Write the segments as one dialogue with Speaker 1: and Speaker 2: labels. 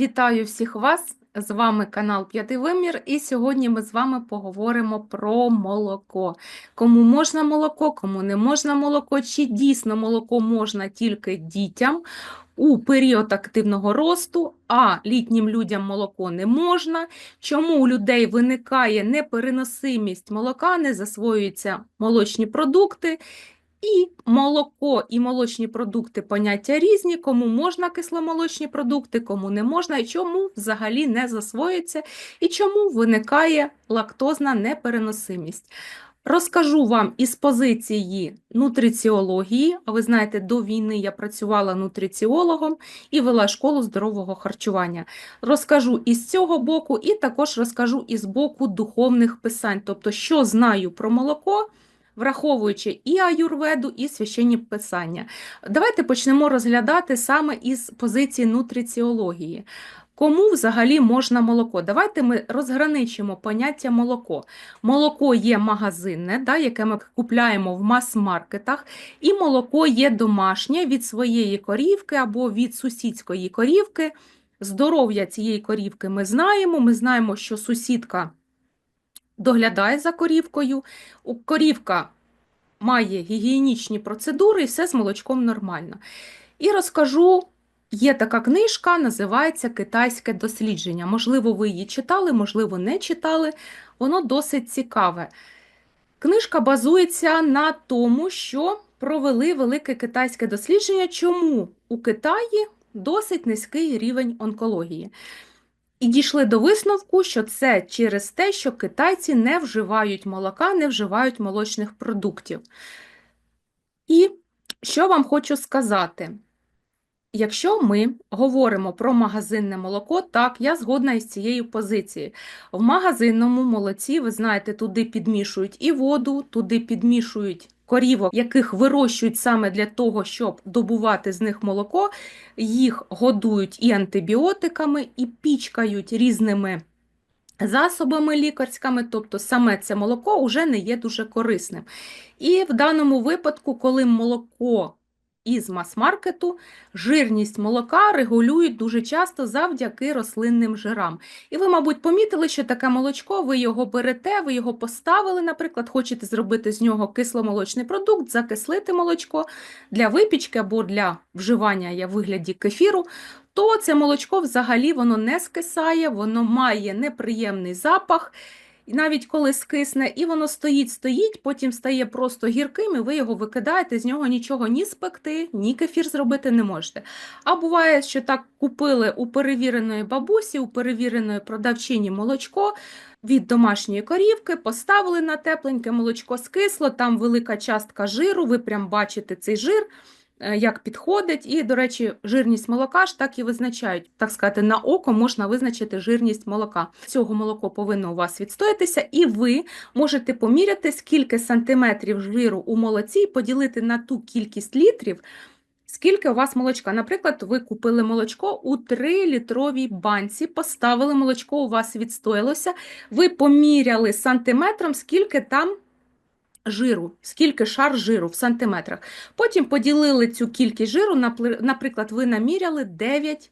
Speaker 1: Вітаю всіх вас! З вами канал П'ятий Вимір, і сьогодні ми з вами поговоримо про молоко. Кому можна молоко, кому не можна молоко, чи дійсно молоко можна тільки дітям у період активного росту, а літнім людям молоко не можна. Чому у людей виникає непереносимість молока, не засвоюються молочні продукти? І молоко і молочні продукти поняття різні, кому можна кисломолочні продукти, кому не можна, і чому взагалі не засвоюється, і чому виникає лактозна непереносимість. Розкажу вам із позиції нутриціології, а ви знаєте, до війни я працювала нутриціологом і вела школу здорового харчування. Розкажу із цього боку, і також розкажу із боку духовних писань, тобто, що знаю про молоко враховуючи і аюрведу, і священні писання. Давайте почнемо розглядати саме із позиції нутриціології. Кому взагалі можна молоко? Давайте ми розграничимо поняття молоко. Молоко є магазинне, да, яке ми купляємо в мас-маркетах, і молоко є домашнє від своєї корівки або від сусідської корівки. Здоров'я цієї корівки ми знаємо. Ми знаємо, що сусідка доглядає за корівкою. Корівка має гігієнічні процедури, і все з молочком нормально. І розкажу. Є така книжка, називається Китайське дослідження. Можливо, ви її читали, можливо, не читали. Воно досить цікаве. Книжка базується на тому, що провели велике китайське дослідження, чому у Китаї досить низький рівень онкології. І дійшли до висновку, що це через те, що китайці не вживають молока, не вживають молочних продуктів. І що вам хочу сказати? Якщо ми говоримо про магазинне молоко, так, я згодна із цією позицією. В магазинному молоці, ви знаєте, туди підмішують і воду, туди підмішують корівок, яких вирощують саме для того, щоб добувати з них молоко, їх годують і антибіотиками, і пічкають різними засобами лікарськими, тобто саме це молоко вже не є дуже корисним. І в даному випадку, коли молоко із мас-маркету жирність молока регулюють дуже часто завдяки рослинним жирам. І ви, мабуть, помітили, що таке молочко, ви його берете, ви його поставили, наприклад, хочете зробити з нього кисломолочний продукт, закислити молочко для випічки або для вживання в вигляді кефіру, то це молочко взагалі воно не скисає, воно має неприємний запах. І навіть коли скисне, і воно стоїть, стоїть, потім стає просто гірким, і ви його викидаєте, з нього нічого ні спекти, ні кефір зробити не можете. А буває, що так купили у перевіреної бабусі, у перевіреної продавчині молочко від домашньої корівки, поставили на тепленьке молочко скисло, там велика частка жиру, ви прям бачите цей жир. Е, як підходить, і, до речі, жирність молока ж так і визначають. Так сказати, на око можна визначити жирність молока. Цього молоко повинно у вас відстоятися, і ви можете поміряти, скільки сантиметрів жиру у молоці і поділити на ту кількість літрів. Скільки у вас молочка? Наприклад, ви купили молочко у 3-літровій банці, поставили молочко, у вас відстоялося, ви поміряли сантиметром, скільки там жиру, скільки шар жиру в сантиметрах. Потім поділили цю кількість жиру, наприклад, ви наміряли 9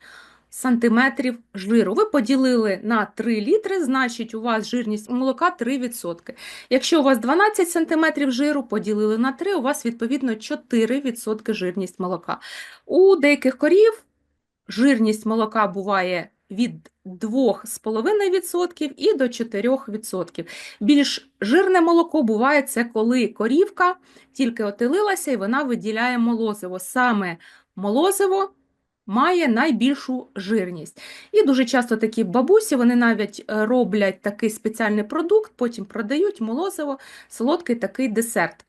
Speaker 1: сантиметрів жиру. Ви поділили на 3 літри, значить, у вас жирність молока 3%. Якщо у вас 12 сантиметрів жиру, поділили на 3, у вас, відповідно, 4% жирність молока. У деяких корів жирність молока буває від 2,5% і до 4%. Більш жирне молоко буває це коли корівка тільки отелилася і вона виділяє молозиво. Саме молозиво має найбільшу жирність. І дуже часто такі бабусі вони навіть е, роблять такий спеціальний продукт, потім продають молозиво, солодкий такий десерт.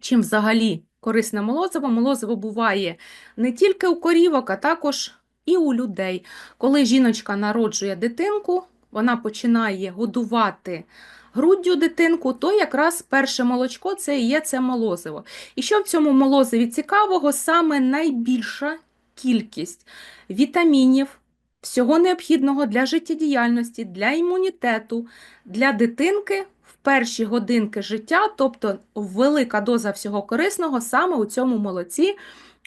Speaker 1: Чим взагалі корисне молозиво? Молозиво буває не тільки у корівок, а також і у людей. Коли жіночка народжує дитинку, вона починає годувати груддю дитинку, то якраз перше молочко це і є це молозиво. І що в цьому молозиві цікавого, саме найбільша кількість вітамінів, всього необхідного для життєдіяльності, для імунітету, для дитинки. в Перші годинки життя, тобто велика доза всього корисного саме у цьому молоці,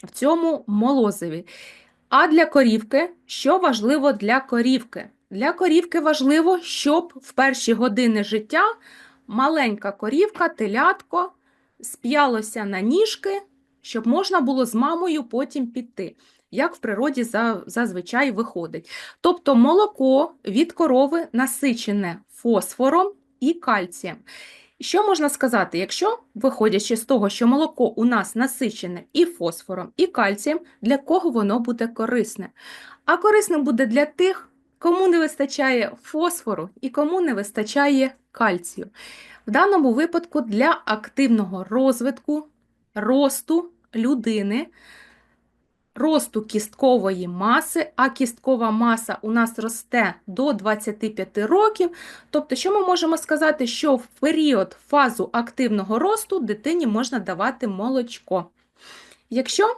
Speaker 1: в цьому молозиві. А для корівки, що важливо для корівки? Для корівки важливо, щоб в перші години життя маленька корівка, телятко сп'ялося на ніжки, щоб можна було з мамою потім піти, як в природі зазвичай виходить. Тобто молоко від корови насичене фосфором і кальцієм. Що можна сказати, якщо, виходячи з того, що молоко у нас насичене і фосфором, і кальцієм, для кого воно буде корисне? А корисним буде для тих, кому не вистачає фосфору і кому не вистачає кальцію. В даному випадку для активного розвитку, росту людини, росту кісткової маси, а кісткова маса у нас росте до 25 років. Тобто, що ми можемо сказати, що в період фазу активного росту дитині можна давати молочко. Якщо,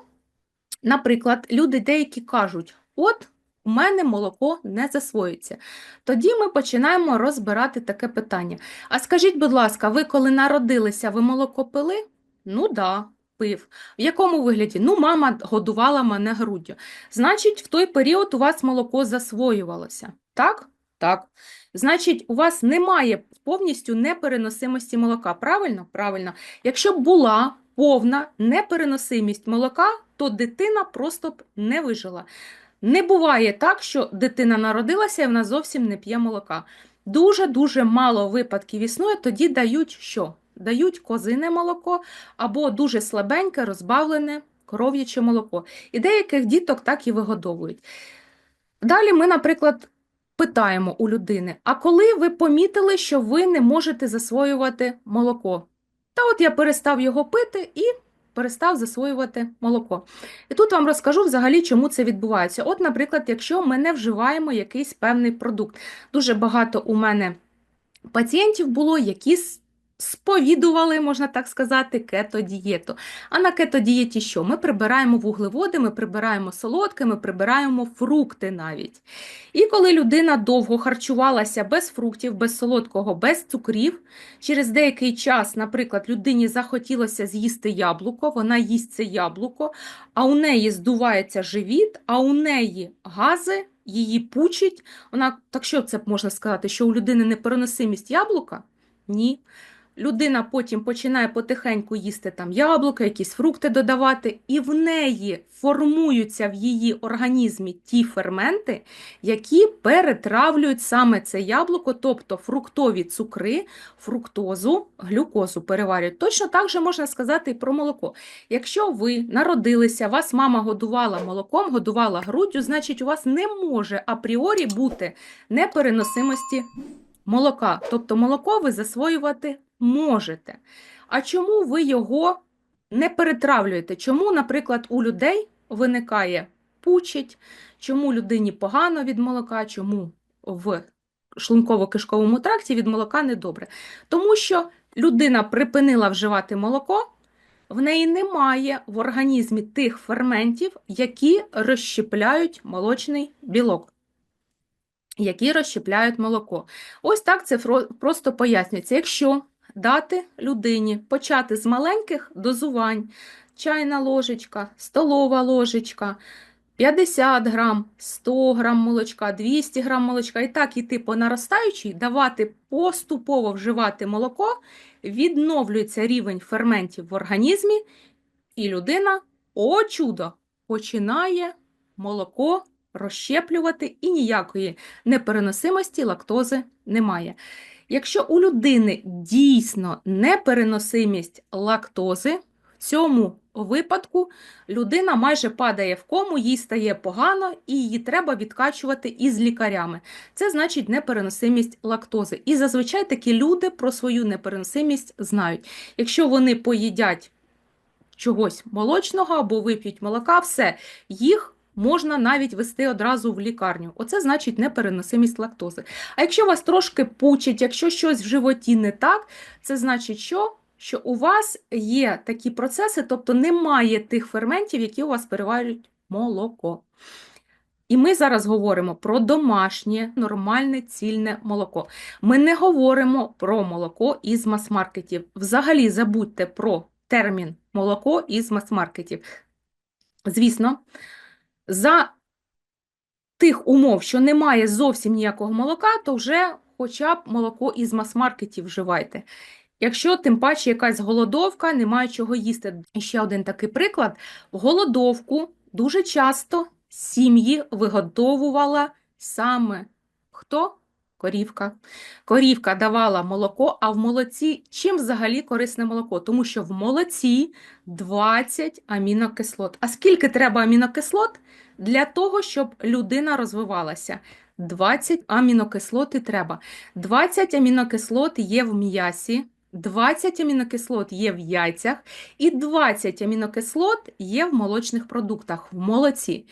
Speaker 1: наприклад, люди деякі кажуть, от у мене молоко не засвоюється, тоді ми починаємо розбирати таке питання. А скажіть, будь ласка, ви коли народилися, ви молоко пили? Ну да, пив. В якому вигляді? Ну, мама годувала мене груддю. Значить, в той період у вас молоко засвоювалося. Так? Так. Значить, у вас немає повністю непереносимості молока. Правильно? Правильно. Якщо б була повна непереносимість молока, то дитина просто б не вижила. Не буває так, що дитина народилася і вона зовсім не п'є молока. Дуже-дуже мало випадків існує, тоді дають що? Дають козине молоко або дуже слабеньке, розбавлене коров'яче молоко. І деяких діток так і вигодовують. Далі ми, наприклад, питаємо у людини: а коли ви помітили, що ви не можете засвоювати молоко? Та от я перестав його пити і перестав засвоювати молоко. І тут вам розкажу взагалі, чому це відбувається. От, наприклад, якщо ми не вживаємо якийсь певний продукт. Дуже багато у мене пацієнтів було, які сповідували, можна так сказати, кето-дієту. А на кето-дієті що? Ми прибираємо вуглеводи, ми прибираємо солодке, ми прибираємо фрукти навіть. І коли людина довго харчувалася без фруктів, без солодкого, без цукрів, через деякий час, наприклад, людині захотілося з'їсти яблуко, вона їсть це яблуко, а у неї здувається живіт, а у неї гази, її пучить. Вона, так що це можна сказати, що у людини непереносимість яблука? Ні. Людина потім починає потихеньку їсти там яблука, якісь фрукти додавати, і в неї формуються в її організмі ті ферменти, які перетравлюють саме це яблуко, тобто фруктові цукри, фруктозу, глюкозу переварюють. Точно так же можна сказати і про молоко. Якщо ви народилися, вас мама годувала молоком, годувала груддю, значить у вас не може апріорі бути непереносимості молока. Тобто молоко ви засвоювати можете. А чому ви його не перетравлюєте? Чому, наприклад, у людей виникає пучить, чому людині погано від молока, чому в шлунково-кишковому тракті від молока недобре? Тому що людина припинила вживати молоко, в неї немає в організмі тих ферментів, які розщепляють молочний білок. Які розщепляють молоко. Ось так це просто пояснюється. Якщо дати людині почати з маленьких дозувань, чайна ложечка, столова ложечка, 50 грам, 100 грам молочка, 200 грам молочка, і так іти по наростаючій, давати поступово вживати молоко, відновлюється рівень ферментів в організмі, і людина, о чудо, починає молоко розщеплювати і ніякої непереносимості лактози немає. Якщо у людини дійсно непереносимість лактози, в цьому випадку людина майже падає в кому, їй стає погано і її треба відкачувати із лікарями. Це значить непереносимість лактози. І зазвичай такі люди про свою непереносимість знають. Якщо вони поїдять чогось молочного або вип'ють молока, все, їх можна навіть вести одразу в лікарню. Оце значить непереносимість лактози. А якщо вас трошки пучить, якщо щось в животі не так, це значить, що? Що у вас є такі процеси, тобто немає тих ферментів, які у вас переварюють молоко. І ми зараз говоримо про домашнє, нормальне, цільне молоко. Ми не говоримо про молоко із мас-маркетів. Взагалі забудьте про термін молоко із мас-маркетів. Звісно, за тих умов, що немає зовсім ніякого молока, то вже хоча б молоко із мас-маркетів вживайте. Якщо тим паче якась голодовка, немає чого їсти. Ще один такий приклад: голодовку дуже часто сім'ї виготовувала саме хто? Корівка. Корівка давала молоко, а в молоці чим взагалі корисне молоко? Тому що в молоці 20 амінокислот. А скільки треба амінокислот для того, щоб людина розвивалася? 20 амінокислот і треба. 20 амінокислот є в м'ясі, 20 амінокислот є в яйцях, і 20 амінокислот є в молочних продуктах, в молоці.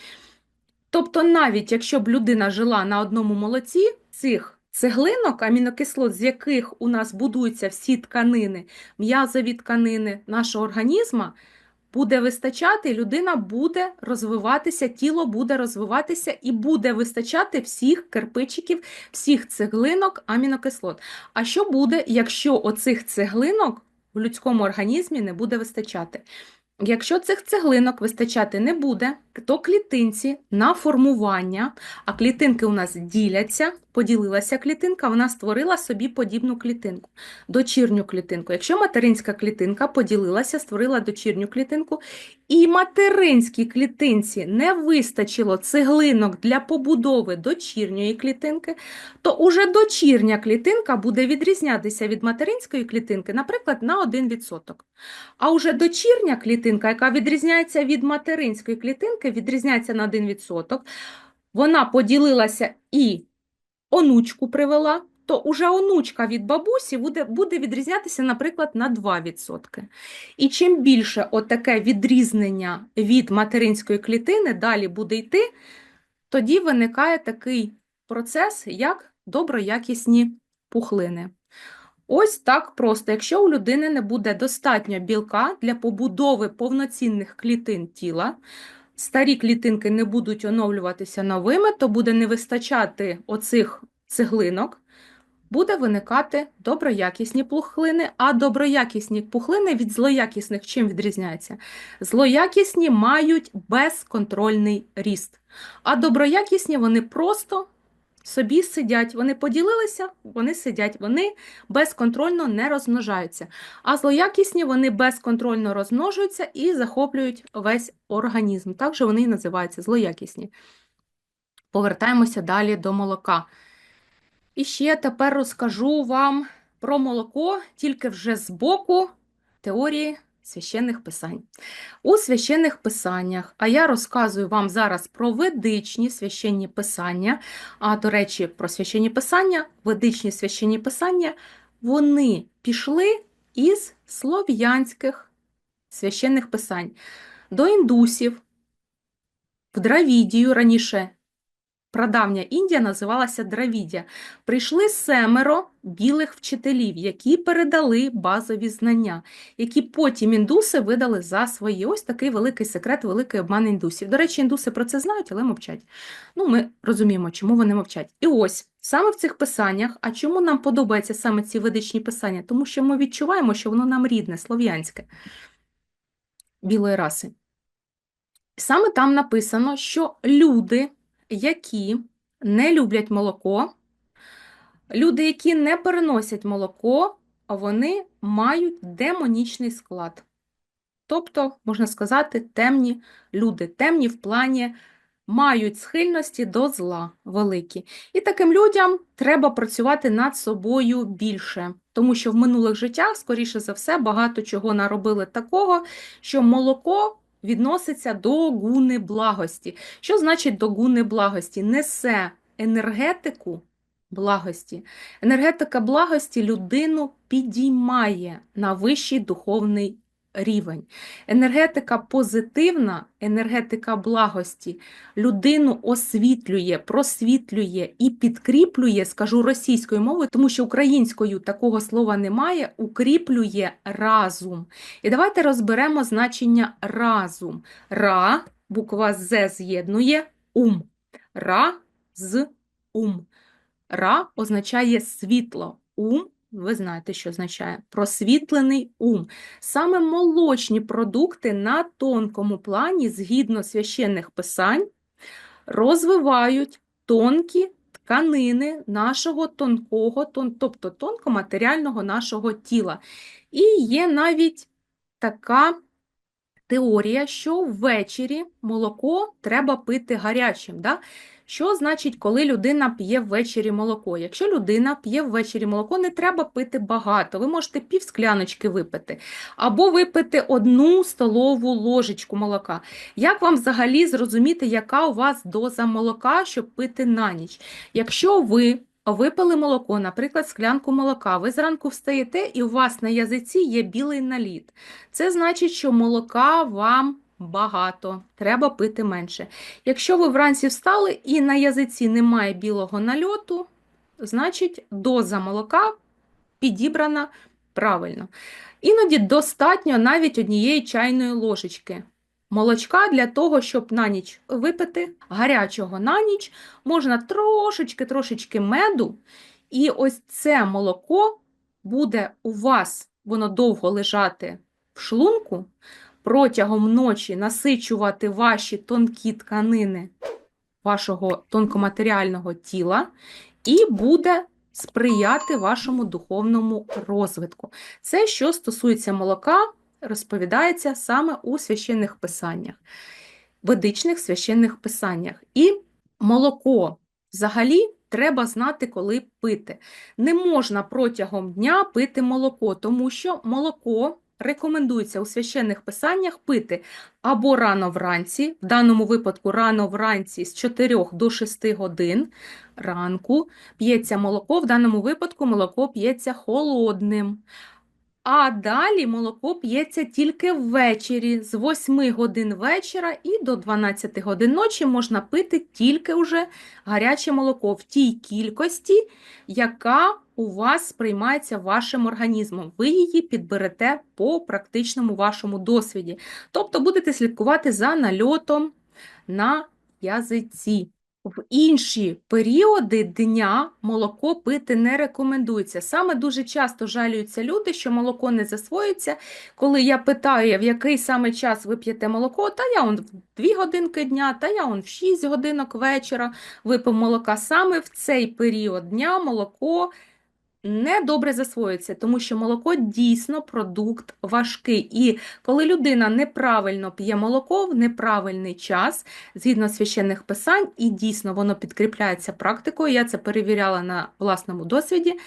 Speaker 1: Тобто, навіть якщо б людина жила на одному молоці, цих цеглинок, амінокислот, з яких у нас будуються всі тканини, м'язові тканини нашого організму, буде вистачати, людина буде розвиватися, тіло буде розвиватися і буде вистачати всіх кирпичиків, всіх цеглинок амінокислот. А що буде, якщо оцих цеглинок в людському організмі не буде вистачати? Якщо цих цеглинок вистачати не буде, то клітинці на формування, а клітинки у нас діляться, поділилася клітинка, вона створила собі подібну клітинку, дочірню клітинку. Якщо материнська клітинка поділилася, створила дочірню клітинку, і материнській клітинці не вистачило цеглинок для побудови дочірньої клітинки, то уже дочірня клітинка буде відрізнятися від материнської клітинки, наприклад, на 1%. А уже дочірня клітинка, яка відрізняється від материнської клітинки, відрізняється на 1%, вона поділилася і онучку привела, то уже онучка від бабусі буде, буде відрізнятися, наприклад, на 2%. І чим більше отаке відрізнення від материнської клітини далі буде йти, тоді виникає такий процес, як доброякісні пухлини. Ось так просто. Якщо у людини не буде достатньо білка для побудови повноцінних клітин тіла, старі клітинки не будуть оновлюватися новими, то буде не вистачати оцих цеглинок, буде виникати доброякісні пухлини, а доброякісні пухлини від злоякісних чим відрізняються? Злоякісні мають безконтрольний ріст, а доброякісні вони просто собі сидять, вони поділилися, вони сидять, вони безконтрольно не розмножаються. А злоякісні вони безконтрольно розмножуються і захоплюють весь організм. Так же вони і називаються злоякісні. Повертаємося далі до молока. І ще тепер розкажу вам про молоко, тільки вже з боку теорії священних писань. У священних писаннях, а я розказую вам зараз про ведичні священні писання, а, до речі, про священні писання, ведичні священні писання, вони пішли із слов'янських священних писань до індусів, в Дравідію раніше Прадавня Індія називалася Дравідя. Прийшли семеро білих вчителів, які передали базові знання, які потім індуси видали за свої. Ось такий великий секрет, великий обман індусів. До речі, індуси про це знають, але мовчать. Ну, Ми розуміємо, чому вони мовчать. І ось саме в цих писаннях, а чому нам подобаються саме ці ведичні писання? Тому що ми відчуваємо, що воно нам рідне, слов'янське, білої раси. Саме там написано, що люди які не люблять молоко, люди, які не переносять молоко, вони мають демонічний склад. Тобто, можна сказати, темні люди, темні в плані мають схильності до зла великі. І таким людям треба працювати над собою більше, тому що в минулих життях, скоріше за все, багато чого наробили такого, що молоко відноситься до гуни благості. Що значить до гуни благості? Несе енергетику благості. Енергетика благості людину підіймає на вищий духовний рівень. Енергетика позитивна, енергетика благості людину освітлює, просвітлює і підкріплює, скажу російською мовою, тому що українською такого слова немає, укріплює разум. І давайте розберемо значення разум. Ра, буква З з'єднує ум. Ра з ум. Ра означає світло. Ум ви знаєте, що означає просвітлений ум. Саме молочні продукти на тонкому плані, згідно священних писань, розвивають тонкі тканини нашого тонкого, тон, тобто тонкоматеріального нашого тіла. І є навіть така теорія, що ввечері молоко треба пити гарячим. Да? Що значить, коли людина п'є ввечері молоко? Якщо людина п'є ввечері молоко, не треба пити багато. Ви можете пів скляночки випити, або випити одну столову ложечку молока. Як вам взагалі зрозуміти, яка у вас доза молока, щоб пити на ніч? Якщо ви випили молоко, наприклад, склянку молока, ви зранку встаєте і у вас на язиці є білий наліт. Це значить, що молока вам багато, треба пити менше. Якщо ви вранці встали і на язиці немає білого нальоту, значить доза молока підібрана правильно. Іноді достатньо навіть однієї чайної ложечки молочка для того, щоб на ніч випити. Гарячого на ніч, можна трошечки-трошечки меду, і ось це молоко буде у вас, воно довго лежати в шлунку, протягом ночі насичувати ваші тонкі тканини вашого тонкоматеріального тіла і буде сприяти вашому духовному розвитку. Це, що стосується молока, розповідається саме у священних писаннях, ведичних священних писаннях. І молоко взагалі треба знати, коли пити. Не можна протягом дня пити молоко, тому що молоко рекомендується у священних писаннях пити або рано вранці, в даному випадку рано вранці з 4 до 6 годин ранку п'ється молоко, в даному випадку молоко п'ється холодним. А далі молоко п'ється тільки ввечері, з 8 годин вечора і до 12 годин ночі можна пити тільки вже гаряче молоко в тій кількості, яка у вас сприймається вашим організмом. Ви її підберете по практичному вашому досвіді. Тобто будете слідкувати за нальотом на язиці. В інші періоди дня молоко пити не рекомендується. Саме дуже часто жалюються люди, що молоко не засвоюється. Коли я питаю, в який саме час ви п'єте молоко, та я он в 2 годинки дня, та я он в 6 годинок вечора випив молока. Саме в цей період дня молоко не добре засвоюється, тому що молоко дійсно продукт важкий. І коли людина неправильно п'є молоко в неправильний час, згідно священних писань, і дійсно воно підкріпляється практикою, я це перевіряла на власному досвіді,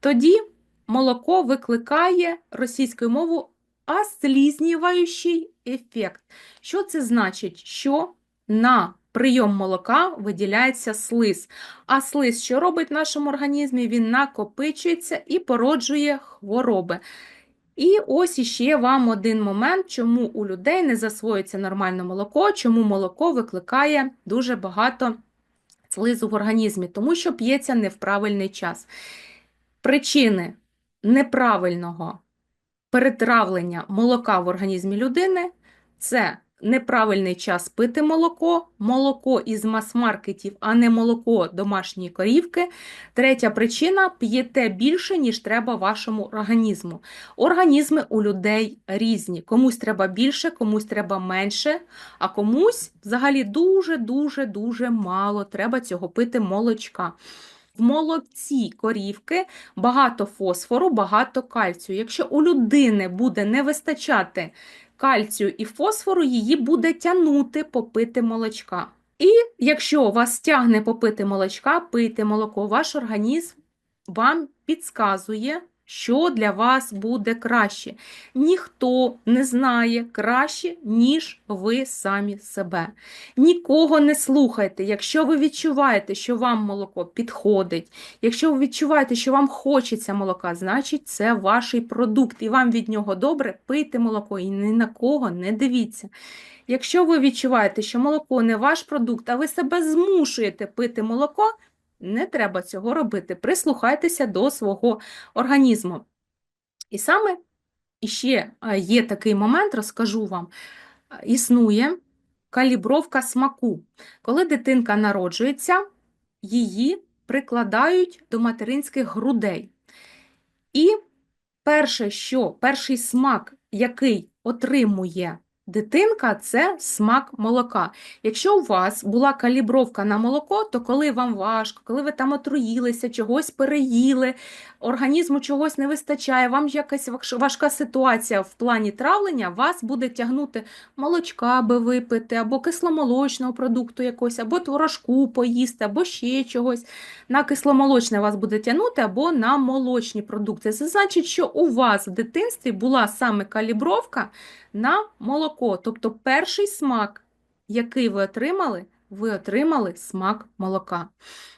Speaker 1: тоді молоко викликає російською мовою ослізнюваючий ефект. Що це значить? Що на прийом молока виділяється слиз. А слиз, що робить в нашому організмі, він накопичується і породжує хвороби. І ось іще вам один момент, чому у людей не засвоюється нормальне молоко, чому молоко викликає дуже багато слизу в організмі, тому що п'ється не в правильний час. Причини неправильного перетравлення молока в організмі людини це неправильний час пити молоко, молоко із мас-маркетів, а не молоко домашньої корівки. Третя причина п'єте більше, ніж треба вашому організму. Організми у людей різні. Комусь треба більше, комусь треба менше, а комусь взагалі дуже-дуже дуже мало треба цього пити молочка. В молодці корівки багато фосфору, багато кальцію. Якщо у людини буде не вистачати кальцію і фосфору, її буде тягнути попити молочка. І якщо вас тягне попити молочка, пийте молоко, ваш організм вам підказує, що для вас буде краще. Ніхто не знає краще, ніж ви самі себе. Нікого не слухайте. Якщо ви відчуваєте, що вам молоко підходить, якщо ви відчуваєте, що вам хочеться молока, значить це ваш продукт, і вам від нього добре, пийте молоко і ні на кого не дивіться. Якщо ви відчуваєте, що молоко не ваш продукт, а ви себе змушуєте пити молоко, не треба цього робити. Прислухайтеся до свого організму. І саме іще є такий момент, розкажу вам, існує калібровка смаку. Коли дитинка народжується, її прикладають до материнських грудей. І перше, що перший смак, який отримує Дитинка це смак молока. Якщо у вас була калібровка на молоко, то коли вам важко, коли ви там отруїлися, чогось переїли, організму чогось не вистачає, вам якась важка ситуація в плані травлення, вас буде тягнути молочка, аби випити, або кисломолочного продукту якогось, або творожку поїсти, або ще чогось. На кисломолочне вас буде тягнути, або на молочні продукти. Це значить, що у вас в дитинстві була саме калібровка на молоко. Тобто перший смак, який ви отримали, ви отримали смак молока.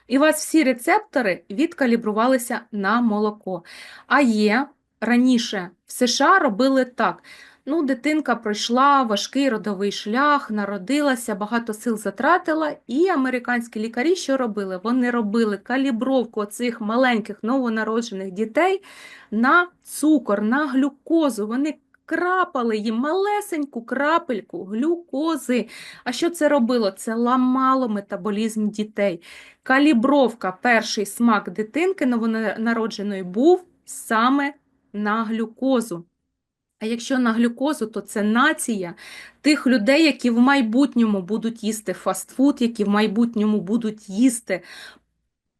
Speaker 1: І у вас всі рецептори відкалібрувалися на молоко. А є раніше в США робили так. Ну, дитинка пройшла важкий родовий шлях, народилася, багато сил затратила, і американські лікарі що робили? Вони робили калібровку цих маленьких новонароджених дітей на цукор, на глюкозу. Вони крапали їм малесеньку крапельку глюкози. А що це робило? Це ламало метаболізм дітей. Калібровка, перший смак дитинки новонародженої був саме на глюкозу. А якщо на глюкозу, то це нація тих людей, які в майбутньому будуть їсти фастфуд, які в майбутньому будуть їсти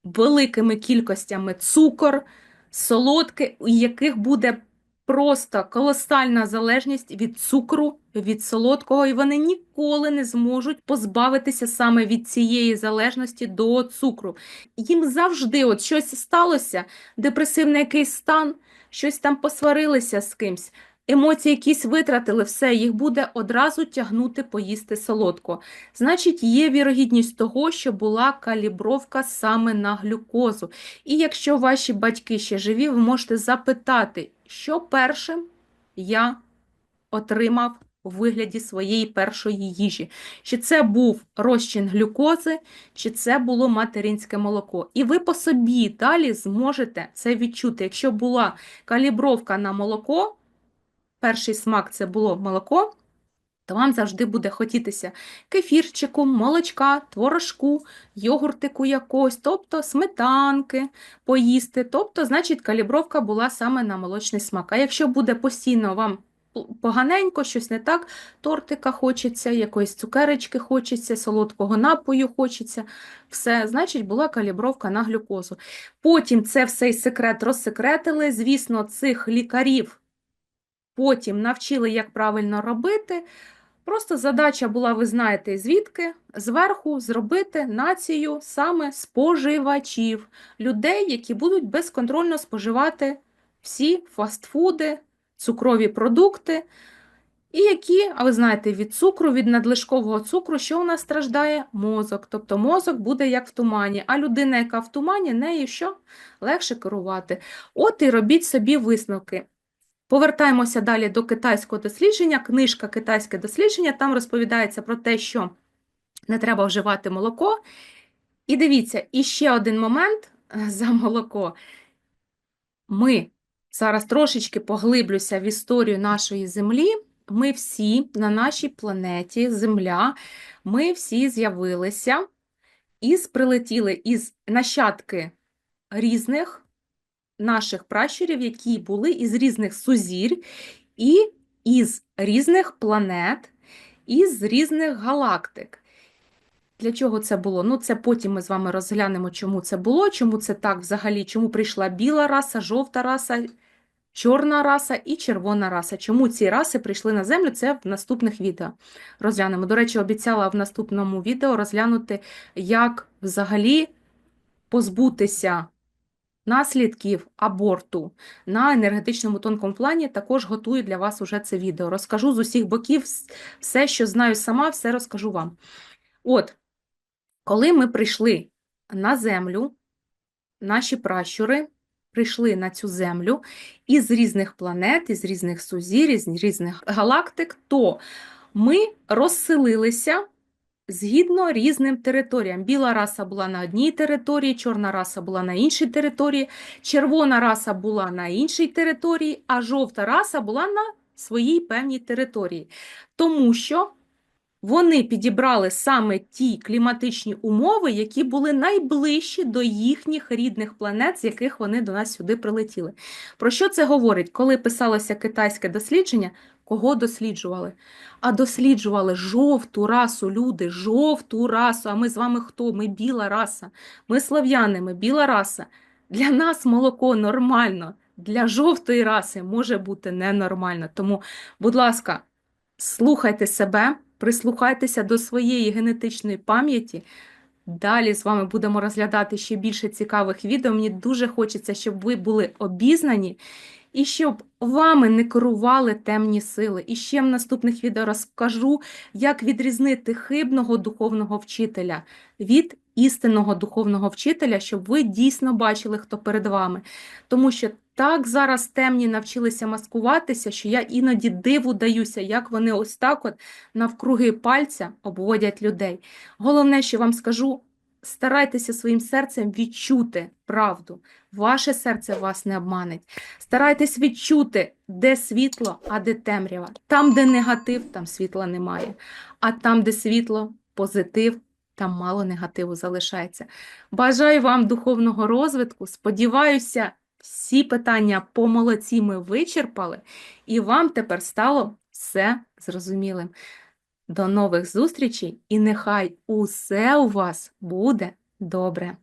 Speaker 1: великими кількостями цукор, солодке, у яких буде просто колосальна залежність від цукру, від солодкого, і вони ніколи не зможуть позбавитися саме від цієї залежності до цукру. Їм завжди от щось сталося, депресивний якийсь стан, щось там посварилися з кимсь. Емоції якісь витратили, все, їх буде одразу тягнути поїсти солодко. Значить, є вірогідність того, що була калібровка саме на глюкозу. І якщо ваші батьки ще живі, ви можете запитати, що першим я отримав у вигляді своєї першої їжі. Чи це був розчин глюкози, чи це було материнське молоко. І ви по собі далі зможете це відчути. Якщо була калібровка на молоко, перший смак це було молоко, то вам завжди буде хотітися кефірчику, молочка, творожку, йогуртику якогось, тобто сметанки поїсти. Тобто, значить, калібровка була саме на молочний смак. А якщо буде постійно вам поганенько, щось не так, тортика хочеться, якоїсь цукеречки хочеться, солодкого напою хочеться, все, значить, була калібровка на глюкозу. Потім це все секрет розсекретили. Звісно, цих лікарів потім навчили, як правильно робити. Просто задача була, ви знаєте, звідки, зверху зробити націю саме споживачів, людей, які будуть безконтрольно споживати всі фастфуди, цукрові продукти, і які, а ви знаєте, від цукру, від надлишкового цукру, що у нас страждає? Мозок. Тобто мозок буде як в тумані, а людина, яка в тумані, нею що? Легше керувати. От і робіть собі висновки. Повертаємося далі до китайського дослідження. Книжка Китайське дослідження, там розповідається про те, що не треба вживати молоко. І дивіться, і ще один момент е, за молоко. Ми зараз трошечки поглиблюся в історію нашої землі. Ми всі на нашій планеті Земля, ми всі з'явилися із прилетіли із нащадки різних наших пращурів, які були із різних сузір'я і із різних планет, із різних галактик. Для чого це було? Ну, це потім ми з вами розглянемо, чому це було, чому це так взагалі, чому прийшла біла раса, жовта раса, чорна раса і червона раса. Чому ці раси прийшли на землю? Це в наступних відео розглянемо. До речі, обіцяла в наступному відео розглянути, як взагалі позбутися наслідків аборту на енергетичному тонкому плані. Також готую для вас уже це відео. Розкажу з усіх боків все, що знаю сама, все розкажу вам. От, коли ми прийшли на землю, наші пращури прийшли на цю землю із різних планет, із різних сузір, із різних галактик, то ми розселилися згідно різним територіям. Біла раса була на одній території, чорна раса була на іншій території, червона раса була на іншій території, а жовта раса була на своїй певній території. Тому що вони підібрали саме ті кліматичні умови, які були найближчі до їхніх рідних планет, з яких вони до нас сюди прилетіли. Про що це говорить? Коли писалося китайське дослідження, Кого досліджували? А досліджували жовту расу, люди, жовту расу. А ми з вами хто? Ми біла раса. Ми слав'яни, ми біла раса. Для нас молоко нормально, для жовтої раси може бути ненормально. Тому, будь ласка, слухайте себе, прислухайтеся до своєї генетичної пам'яті. Далі з вами будемо розглядати ще більше цікавих відео. Мені дуже хочеться, щоб ви були обізнані і щоб вами не керували темні сили. І ще в наступних відео розкажу, як відрізнити хибного духовного вчителя від істинного духовного вчителя, щоб ви дійсно бачили, хто перед вами. Тому що так зараз темні навчилися маскуватися, що я іноді диву даюся, як вони ось так от навкруги пальця обводять людей. Головне, що вам скажу, старайтеся своїм серцем відчути правду. Ваше серце вас не обманить. Старайтесь відчути, де світло, а де темрява. Там, де негатив, там світла немає. А там, де світло, позитив, там мало негативу залишається. Бажаю вам духовного розвитку. Сподіваюся, всі питання по молодці ми вичерпали, і вам тепер стало все зрозумілим. До нових зустрічей, і нехай усе у вас буде добре.